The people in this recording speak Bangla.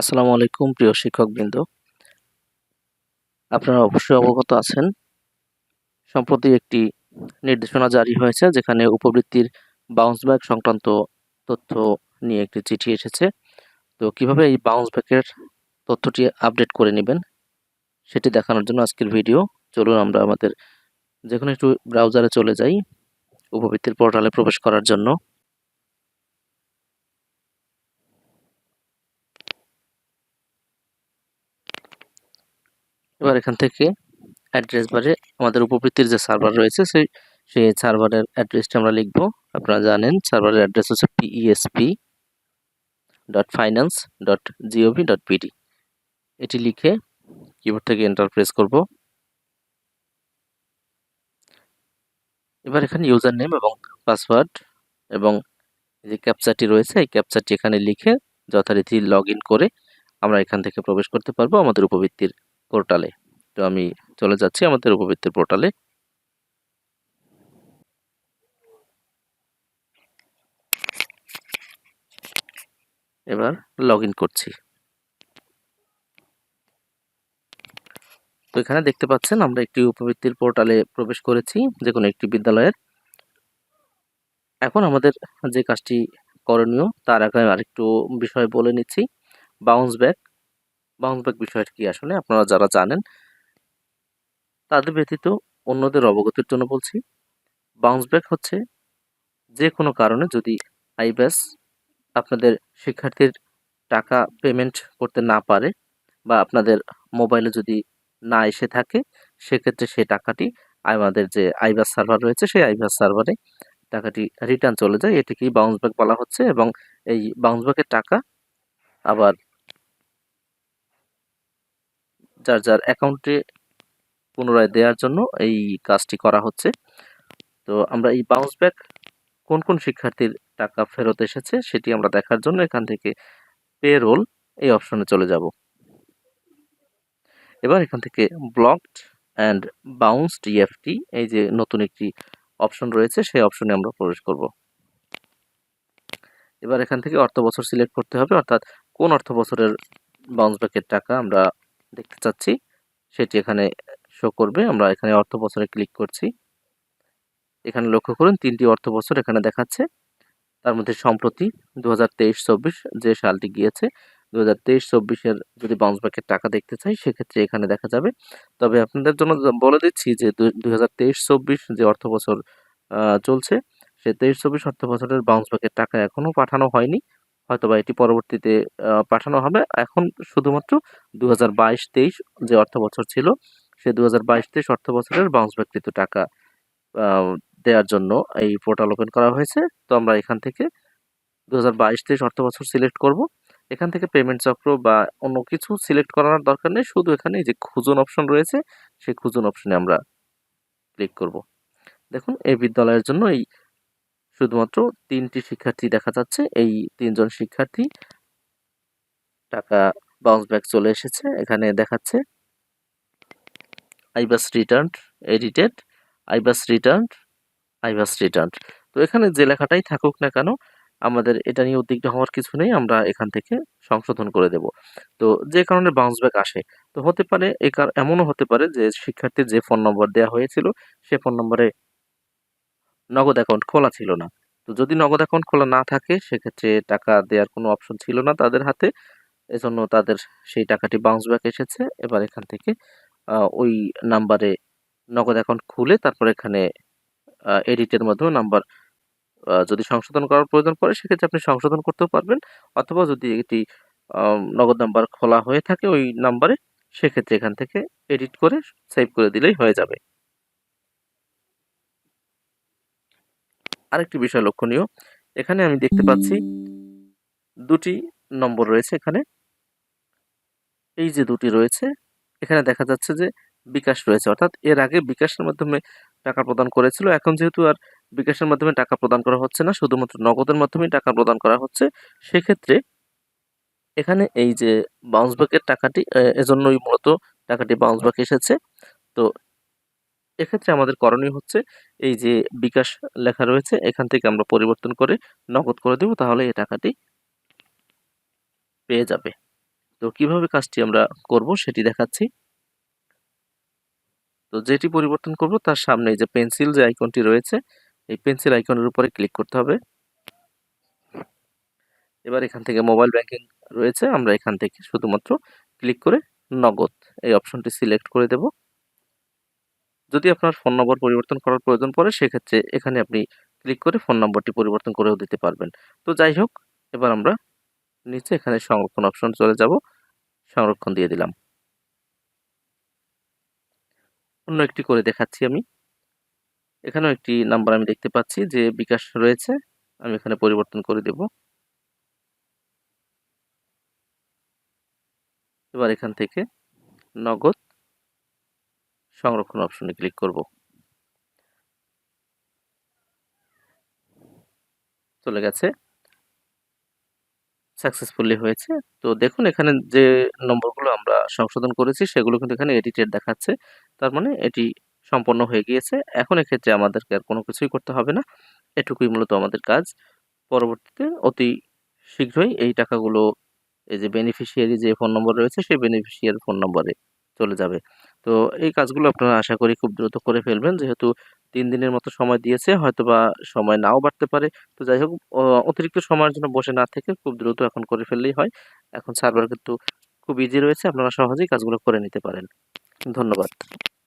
আসসালামু আলাইকুম প্রিয় শিক্ষকবৃন্দ। আপনারা অবশ্যই অবগত আছেন। সম্প্রতি একটি নির্দেশনা জারি হয়েছে যেখানে উপবৃত্তির বাউন্স ব্যাক সংক্রান্ত তথ্য নিয়ে একটি চিঠি এসেছে। তো কীভাবে এই বাউন্স ব্যাকের তথ্যটি আপডেট করে নেবেন সেটি দেখানোর জন্য আজকের ভিডিও। চলুন আমরা আমাদের যে কোনো একটু ব্রাউজারে চলে যাই উপবৃত্তির পোর্টালে প্রবেশ করার জন্য। এবার এখান থেকে অ্যাড্রেস বারে আমাদের উপবৃত্তির যে সার্ভার রয়েছে, সেই সেই সার্ভারের অ্যাড্রেসটা আমরা লিখব। আপনারা জানেন সার্ভারের অ্যাড্রেস হচ্ছে PESP dot finance dot GOV dot PD এটি লিখে কিবোর্ড থেকে এন্টার প্রেস করব। এবার এখানে ইউজার নেম এবং পাসওয়ার্ড এবং যে ক্যাপচারটি রয়েছে, এই ক্যাপচারটি এখানে লিখে যথারীতি লগ করে আমরা এখান থেকে প্রবেশ করতে পারব আমাদের উপবৃত্তির পোর্টালে তো আমি চলে যাচ্ছি আমাদের উপবৃত্তির পোর্টালে এবার লগ করছি। তো এখানে দেখতে পাচ্ছেন আমরা একটি উপবৃত্তির পোর্টালে প্রবেশ করেছি যে কোনো একটি বিদ্যালয়ের। এখন আমাদের যে কাজটি করণীয়, তার আগে আরেকটু বিষয় বলে নিচ্ছি। বাউন্স ব্যাক বাউন্স ব্যাক বিষয়টা কি আসলে? আপনারা যারা জানেন, তাদের ব্যতীত অন্যদের অবগতির জন্য বলছি বাউন্স ব্যাক হচ্ছে যে কোনো কারণে যদি আইব্যাস আপনাদের শিক্ষার্থীর টাকা পেমেন্ট করতে না পারে বা আপনাদের মোবাইলে যদি না এসে থাকে, সেক্ষেত্রে সেই টাকাটি আমাদের যে আইবাস সার্ভার রয়েছে, সেই আইবাস সার্ভারে টাকাটি রিটার্ন চলে যায়। এটিকেই বাউন্স ব্যাক বলা হচ্ছে এবং এই বাউন্স ব্যাকের টাকা আবার যার অ্যাকাউন্টে পুনরায় দেওয়ার জন্য এই কাজটি করা হচ্ছে। তো আমরা এই বাউন্স ব্যাক কোন কোন শিক্ষার্থীর টাকা ফেরত এসেছে সেটি আমরা দেখার জন্য এখান থেকে পে রোল এই অপশনে চলে যাব। এবার এখান থেকে ব্লকড অ্যান্ড বাউন্সড ইএফটি এই যে নতুন একটি অপশন রয়েছে সেই অপশনে আমরা প্রবেশ করব। এবার এখান থেকে অর্থ বছর সিলেক্ট করতে হবে, অর্থাৎ কোন অর্থ বছরের বাউন্স ব্যাকের টাকা আমরা দেখতে চাচ্ছি। সেটি এখানে শো করবে। আমরা এখানে অর্থ বছরে ক্লিক করছি। এখানে লক্ষ্য করুন, তিনটি অর্থ বছর এখানে দেখাচ্ছে। তার মধ্যে সম্প্রতি দু হাজার যে সালটি গিয়েছে দু হাজার তেইশ চব্বিশের যদি বাউন্স ব্যাকের টাকা দেখতে চাই, সেক্ষেত্রে এখানে দেখা যাবে। তবে আপনাদের জন্য বলে দিচ্ছি যে দু হাজার তেইশ চব্বিশ যে অর্থ বছর চলছে, সে তেইশ চব্বিশ অর্থ বছরের বাউন্স ব্যাকের টাকা এখনও পাঠানো হয়নি। হয়তোবা এটি পরবর্তীতে পাঠানো হবে। এখন শুধুমাত্র দু হাজার বাইশ তেইশ যে অর্থ বছর ছিল, সে দু হাজার বাইশ তেইশ অর্থ বছরের বাউন্স ব্যাককৃত টাকা দেওয়ার জন্য এই পোর্টাল ওপেন করা হয়েছে। তো আমরা এখান থেকে দু হাজার বাইশ তেইশ অর্থ বছর সিলেক্ট করব। এখান থেকে পেমেন্ট চক্র বা অন্য কিছু সিলেক্ট করার দরকার নেই, শুধু এখানে যে খুঁজুন অপশন রয়েছে, সেই খুঁজুন অপশনে আমরা ক্লিক করব। দেখুন, এই বিদ্যালয়ের জন্য এই শুধুমাত্র তিনটি শিক্ষার্থী দেখা যাচ্ছে। এই তিনজন শিক্ষার্থী টাকা বাউন্স ব্যাক চলে এসেছে। এখানে দেখাচ্ছে iBAS return edited iBAS return iBAS return তো এখানে যে লেখাটাই থাকুক না কেন, আমাদের এটা নিয়ে উদ্বিগ্ন হওয়ার কিছু নেই। আমরা এখান থেকে সংশোধন করে দেব। তো যে কারণে বাউন্স ব্যাক আসে, তো হতে পারে এ এমনও হতে পারে যে শিক্ষার্থীর যে ফোন নম্বর দেওয়া হয়েছিল, সে ফোন নম্বরে নগদ অ্যাকাউন্ট খোলা ছিল না। তো যদি নগদ অ্যাকাউন্ট খোলা না থাকে, সেক্ষেত্রে টাকা দেওয়ার কোনো অপশন ছিল না তাদের হাতে। এজন্য তাদের সেই টাকাটি বাউন্স ব্যাক এসেছে। এবার এখান থেকে ওই নাম্বারে নগদ অ্যাকাউন্ট খুলে তারপর এখানে এডিটের মাধ্যমে নাম্বার যদি সংশোধন করার প্রয়োজন পড়ে, সেক্ষেত্রে আপনি সংশোধন করতেও পারবেন। অথবা যদি এটি নগদ নাম্বার খোলা হয়ে থাকে ওই নাম্বারে সেক্ষেত্রে এখান থেকে এডিট করে সেভ করে দিলেই হয়ে যাবে। আরেকটি বিষয় লক্ষণীয়। এখানে আমি দেখতে পাচ্ছি দুটি নম্বর রয়েছে এখানে। এই যে দুটি রয়েছে, এখানে দেখা যাচ্ছে যে বিকাশ রয়েছে। অর্থাৎ এর আগে বিকাশের মাধ্যমে টাকা প্রদান করেছিল, এখন যেহেতু আর বিকাশের মাধ্যমে টাকা প্রদান করা হচ্ছে না, শুধুমাত্র নগদের মাধ্যমে টাকা প্রদান করা হচ্ছে, সেক্ষেত্রে এখানে এই যে বাউন্স ব্যাকের টাকাটি এজন্যই মূলত টাকাটি বাউন্স ব্যাক এসেছে। তো এক্ষেত্রে আমাদের করণীয় হচ্ছে এই যে বিকাশ লেখা রয়েছে, এখান থেকে আমরা পরিবর্তন করে নগদ করে দেব, তাহলে এই টাকাটি পেয়ে যাবে। তো কীভাবে কাজটি আমরা করব সেটি দেখাচ্ছি। তো যেটি পরিবর্তন করব, তার সামনে যে পেন্সিল যে আইকনটি রয়েছে, এই পেন্সিল আইকনের উপরে ক্লিক করতে হবে। এবার এখান থেকে মোবাইল ব্যাংকিং রয়েছে, আমরা এখান থেকে শুধুমাত্র ক্লিক করে নগদ এই অপশনটি সিলেক্ট করে দেব। যদি আপনার ফোন নম্বর পরিবর্তন করার প্রয়োজন পড়ে, সেক্ষেত্রে এখানে আপনি ক্লিক করে ফোন নম্বরটি পরিবর্তন করেও দিতে পারবেন। তো যাই হোক, এবার আমরা নিচে এখানে সংরক্ষণ অপশন চলে যাব। সংরক্ষণ দিয়ে দিলাম। অন্য একটি করে দেখাচ্ছি আমি। এখানেও একটি নাম্বার আমি দেখতে পাচ্ছি যে বিকাশ রয়েছে। আমি এখানে পরিবর্তন করে দেব। এবার এখান থেকে নগদ সংরক্ষণ অপশনে ক্লিক করব। চলে গেছে। সাকসেসফুলি হয়েছে। তো দেখুন, এখানে যে নম্বরগুলো আমরা সংশোধন করেছি, সেগুলো কিন্তু এখানে এডিটেড দেখাচ্ছে। তার মানে এটি সম্পন্ন হয়ে গিয়েছে। এখন এক্ষেত্রে আমাদেরকে আর কোনো কিছুই করতে হবে না। এটুকুই মূলত আমাদের কাজ। পরবর্তীতে অতি শীঘ্রই এই টাকাগুলো, এই যে বেনিফিশিয়ারি যে ফোন নম্বর রয়েছে, সেই বেনিফিশিয়ারি ফোন নম্বরে চলে যাবে। তো এই কাজগুলো আপনারা আশা করি খুব দ্রুত করে ফেলবেন। যেহেতু তিন দিনের মতো সময় দিয়েছে হয়তো বা সময় নাও বাড়তে পারে। তো যাই হোক অতিরিক্ত সময়ের জন্য বসে না থেকে খুব দ্রুত এখন করে ফেললেই হয়। এখন সার্ভার কিন্তু খুব ইজি রয়েছে, আপনারা সহজেই কাজগুলো করে নিতে পারেন। ধন্যবাদ।